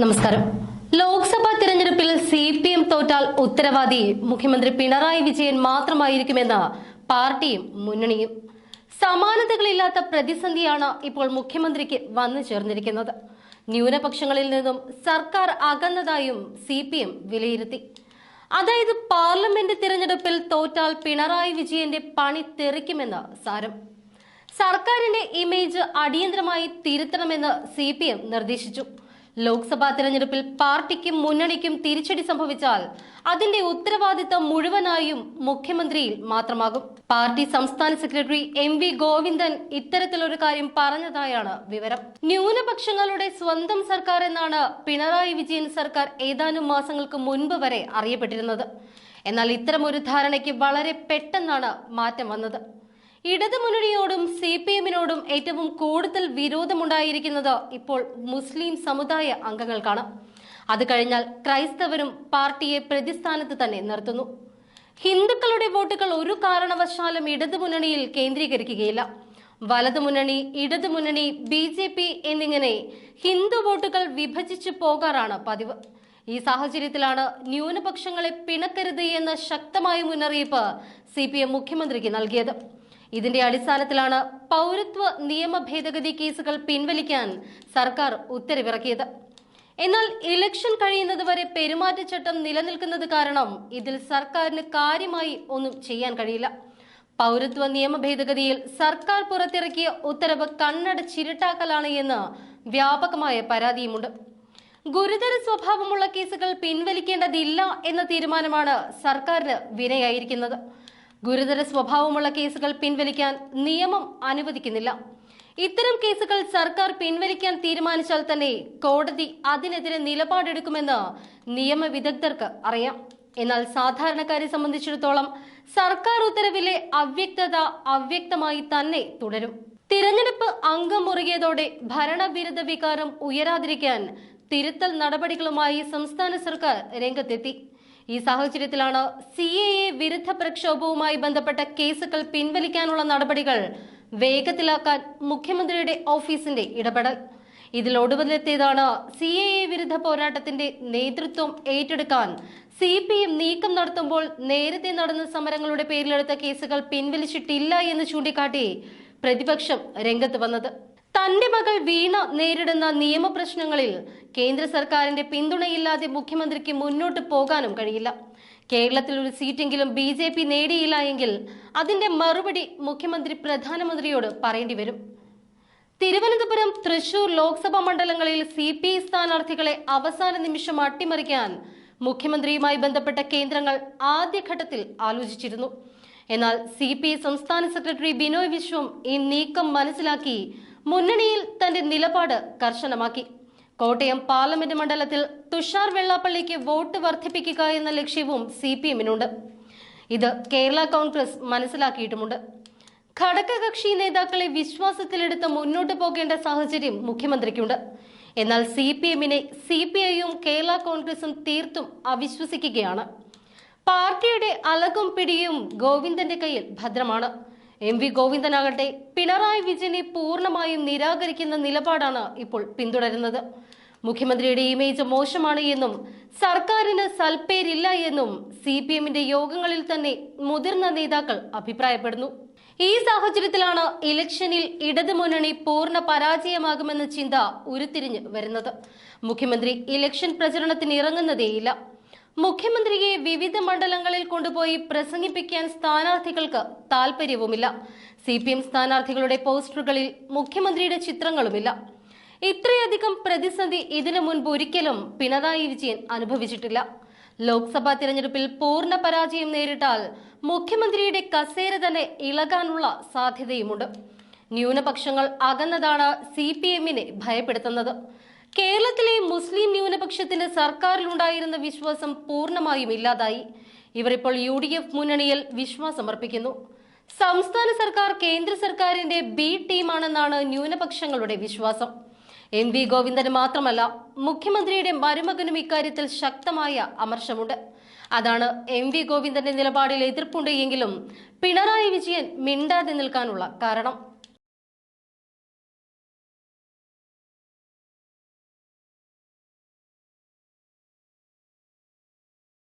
നമസ്കാരം. ലോക്സഭാ തിരഞ്ഞെടുപ്പിൽ C P M തോറ്റാൽ ഉത്തരവാദി മുഖ്യമന്ത്രി പിണറായി വിജയൻ മാത്രമായിരിക്കുമെന്ന് പാർട്ടിയും മുന്നണിയും. സമാനതകളില്ലാത്ത പ്രതിസന്ധിയാണ് ഇപ്പോൾ മുഖ്യമന്ത്രിക്ക് വന്നു ചേർന്നിരിക്കുന്നത്. ന്യൂനപക്ഷങ്ങളിൽ നിന്നും സർക്കാർ അകന്നതായും സി പി എം വിലയിരുത്തി. അതായത് പാർലമെന്റ് തിരഞ്ഞെടുപ്പിൽ തോറ്റാൽ പിണറായി വിജയന്റെ പണി തെറിക്കുമെന്ന് സാരം. സർക്കാരിന്റെ ഇമേജ് അടിയന്തരമായി തിരുത്തണമെന്ന് സി നിർദ്ദേശിച്ചു. ലോക്സഭാ തെരഞ്ഞെടുപ്പിൽ പാർട്ടിക്കും മുന്നണിക്കും തിരിച്ചടി സംഭവിച്ചാൽ അതിന്റെ ഉത്തരവാദിത്തം മുഴുവനായും മുഖ്യമന്ത്രിയിൽ മാത്രമാകും. പാർട്ടി സംസ്ഥാന സെക്രട്ടറി എം വി ഗോവിന്ദൻ ഇത്തരത്തിലൊരു കാര്യം പറഞ്ഞതായാണ് വിവരം. ന്യൂനപക്ഷങ്ങളുടെ സ്വന്തം സർക്കാർ എന്നാണ് പിണറായി വിജയൻ സർക്കാർ ഏതാനും മാസങ്ങൾക്ക് മുൻപ് വരെ അറിയപ്പെട്ടിരുന്നത്. എന്നാൽ ഇത്തരമൊരു ധാരണയ്ക്ക് വളരെ പെട്ടെന്നാണ് മാറ്റം വന്നത്. ഇടതുമുന്നണിയോടും സി പി എമ്മിനോടും ഏറ്റവും കൂടുതൽ വിരോധമുണ്ടായിരിക്കുന്നത് ഇപ്പോൾ മുസ്ലിം സമുദായ അംഗങ്ങൾക്കാണ്. അത് കഴിഞ്ഞാൽ ക്രൈസ്തവരും പാർട്ടിയെ പ്രതിസ്ഥാനത്ത് തന്നെ നിർത്തുന്നു. ഹിന്ദുക്കളുടെ വോട്ടുകൾ ഒരു കാരണവശാലും ഇടതുമുന്നണിയിൽ കേന്ദ്രീകരിക്കുകയില്ല. വലതുമുന്നണി ഇടതുമുന്നണി ബി ജെ പി എന്നിങ്ങനെ ഹിന്ദു വോട്ടുകൾ വിഭജിച്ചു പോകാറാണ് പതിവ്. ഈ സാഹചര്യത്തിലാണ് ന്യൂനപക്ഷങ്ങളെ പിണക്കരുത് എന്ന ശക്തമായ മുന്നറിയിപ്പ് സി പി എം മുഖ്യമന്ത്രിക്ക് നൽകിയത്. ഇതിന്റെ അടിസ്ഥാനത്തിലാണ് പൗരത്വ നിയമ ഭേദഗതി കേസുകൾ പിൻവലിക്കാൻ സർക്കാർ ഉത്തരവിറക്കിയത്. എന്നാൽ ഇലക്ഷൻ കഴിയുന്നതുവരെ പെരുമാറ്റച്ചട്ടം നിലനിൽക്കുന്നത് കാരണം ഇതിൽ സർക്കാരിന് കാര്യമായി ഒന്നും ചെയ്യാൻ കഴിയില്ല. പൗരത്വ നിയമ ഭേദഗതിയിൽ സർക്കാർ പുറത്തിറക്കിയ ഉത്തരവ് കണ്ണടച്ചിരുട്ടാക്കലാണ് എന്ന് വ്യാപകമായ പരാതിയുമുണ്ട്. ഗുരുതര സ്വഭാവമുള്ള കേസുകൾ പിൻവലിക്കേണ്ടതില്ല എന്ന തീരുമാനമാണ് സർക്കാരിന് വിനയായിരിക്കുന്നത്. ഗുരുതര സ്വഭാവമുള്ള കേസുകൾ പിൻവലിക്കാൻ നിയമം അനുവദിക്കുന്നില്ല. ഇത്തരം കേസുകൾ സർക്കാർ പിൻവലിക്കാൻ തീരുമാനിച്ചാൽ തന്നെ കോടതി അതിനെതിരെ നിലപാടെടുക്കുമെന്ന് നിയമവിദഗ്ധർക്ക് അറിയാം. എന്നാൽ സാധാരണക്കാരെ സംബന്ധിച്ചിടത്തോളം സർക്കാർ ഉത്തരവിലെ അവ്യക്തത അവ്യക്തമായി തന്നെ തുടരും. തിരഞ്ഞെടുപ്പ് അംഗം മുറുകിയതോടെ ഭരണവിരുദ്ധ വികാരം ഉയരാതിരിക്കാൻ തിരുത്തൽ നടപടികളുമായി സംസ്ഥാന സർക്കാർ രംഗത്തെത്തി. ഈ സാഹചര്യത്തിലാണ് സി എ എ വിരുദ്ധ പ്രക്ഷോഭവുമായി ബന്ധപ്പെട്ട കേസുകൾ പിൻവലിക്കാനുള്ള നടപടികൾ വേഗത്തിലാക്കാൻ മുഖ്യമന്ത്രിയുടെ ഓഫീസിന്റെ ഇടപെടൽ. ഇതിൽ ഒടുവിലെത്തിയതാണ് സി എ എ വിരുദ്ധ പോരാട്ടത്തിന്റെ നേതൃത്വം ഏറ്റെടുക്കാൻ സി പി എം നീക്കം നടത്തുമ്പോൾ നേരത്തെ നടന്ന സമരങ്ങളുടെ പേരിലെടുത്ത കേസുകൾ പിൻവലിച്ചിട്ടില്ല എന്ന് ചൂണ്ടിക്കാട്ടി പ്രതിപക്ഷം രംഗത്ത് വന്നത്. തന്റെ മകൾ വീണ നേരിടുന്ന നിയമപ്രശ്നങ്ങളിൽ കേന്ദ്ര സർക്കാരിന്റെ പിന്തുണയില്ലാതെ മുഖ്യമന്ത്രിക്ക് മുന്നോട്ട് പോകാനും കഴിയില്ല. കേരളത്തിൽ ഒരു സീറ്റെങ്കിലും ബി ജെ പി നേടിയില്ല എങ്കിൽ അതിന്റെ മറുപടി മുഖ്യമന്ത്രി പ്രധാനമന്ത്രിയോട് പറയേണ്ടി വരും. തിരുവനന്തപുരം തൃശൂർ ലോക്സഭാ മണ്ഡലങ്ങളിൽ സി പി ഐ സ്ഥാനാർത്ഥികളെ അവസാന നിമിഷം അട്ടിമറിക്കാൻ മുഖ്യമന്ത്രിയുമായി ബന്ധപ്പെട്ട കേന്ദ്രങ്ങൾ ആദ്യഘട്ടത്തിൽ ആലോചിച്ചിരുന്നു. എന്നാൽ സി പി ഐ സംസ്ഥാന സെക്രട്ടറി ബിനോയ് വിശ്വം ഈ നീക്കം മനസ്സിലാക്കി മുന്നണിയിൽ തന്റെ നിലപാട് കർശനമാക്കി. കോട്ടയം പാർലമെന്റ് മണ്ഡലത്തിൽ തുഷാർ വെള്ളാപ്പള്ളിക്ക് വോട്ട് വർദ്ധിപ്പിക്കുക എന്ന ലക്ഷ്യവും സി പി എമ്മിനുണ്ട് ഇത് കേരള കോൺഗ്രസ് മനസ്സിലാക്കിയിട്ടുമുണ്ട്. ഘടകകക്ഷി നേതാക്കളെ വിശ്വാസത്തിലെടുത്ത് മുന്നോട്ട് പോകേണ്ട സാഹചര്യം മുഖ്യമന്ത്രിക്കുണ്ട്. എന്നാൽ സി പി എമ്മിനെ സി പി ഐയും കേരള കോൺഗ്രസും തീർത്തും അവിശ്വസിക്കുകയാണ്. പാർട്ടിയുടെ അലകും പിടിയും ഗോവിന്ദന്റെ കയ്യിൽ ഭദ്രമാണ്. എം വി ഗോവിന്ദനാകട്ടെ പിണറായി വിജയനെ പൂർണമായും നിരാകരിക്കുന്ന നിലപാടാണ് ഇപ്പോൾ പിന്തുടരുന്നത്. മുഖ്യമന്ത്രിയുടെ ഇമേജ് മോശമാണ് എന്നും സർക്കാരിന് സൽപ്പേരില്ല എന്നും സി പി എമ്മിന്റെ യോഗങ്ങളിൽ തന്നെ മുതിർന്ന നേതാക്കൾ അഭിപ്രായപ്പെടുന്നു. ഈ സാഹചര്യത്തിലാണ് ഇലക്ഷനിൽ ഇടതു മുന്നണി പൂർണ പരാജയമാകുമെന്ന ചിന്ത ഉരുത്തിരിഞ്ഞ് വരുന്നത്. മുഖ്യമന്ത്രി ഇലക്ഷൻ പ്രചരണത്തിന് ഇറങ്ങുന്നതേയില്ല മുഖ്യമന്ത്രിയെ വിവിധ മണ്ഡലങ്ങളിൽ കൊണ്ടുപോയി പ്രസംഗിപ്പിക്കാൻ സ്ഥാനാർത്ഥികൾക്ക് താൽപര്യവുമില്ല. സി പി എം സ്ഥാനാർത്ഥികളുടെ പോസ്റ്ററുകളിൽ മുഖ്യമന്ത്രിയുടെ ചിത്രങ്ങളുമില്ല. ഇത്രയധികം പ്രതിസന്ധി ഇതിനു മുൻപ് ഒരിക്കലും പിണറായി വിജയൻ അനുഭവിച്ചിട്ടില്ല. ലോക്സഭാ തിരഞ്ഞെടുപ്പിൽ പൂർണ പരാജയം നേരിട്ടാൽ മുഖ്യമന്ത്രിയുടെ കസേര തന്നെ ഇളകാനുള്ള സാധ്യതയുമുണ്ട്. ന്യൂനപക്ഷങ്ങൾ അകന്നതാണ് സി പി എമ്മിനെ ഭയപ്പെടുത്തുന്നത്. കേരളത്തിലെ മുസ്ലിം ന്യൂനപക്ഷത്തിന് സർക്കാരിലുണ്ടായിരുന്ന വിശ്വാസം പൂർണമായും ഇല്ലാതായി. ഇവരിപ്പോൾ യു ഡി എഫ് മുന്നണിയിൽ വിശ്വാസമർപ്പിക്കുന്നു സംസ്ഥാന സർക്കാർ കേന്ദ്ര സർക്കാരിന്റെ ബി ടീമാണെന്നാണ് ന്യൂനപക്ഷങ്ങളുടെ വിശ്വാസം. എം വി ഗോവിന്ദന് മാത്രമല്ല മുഖ്യമന്ത്രിയുടെ മരുമകനും ഇക്കാര്യത്തിൽ ശക്തമായ അമർശമുണ്ട്. അതാണ് എം വി ഗോവിന്ദന്റെ നിലപാടിൽ എതിർപ്പുണ്ട് എങ്കിലും പിണറായി വിജയൻ മിണ്ടാതെ നിൽക്കാനുള്ള കാരണം.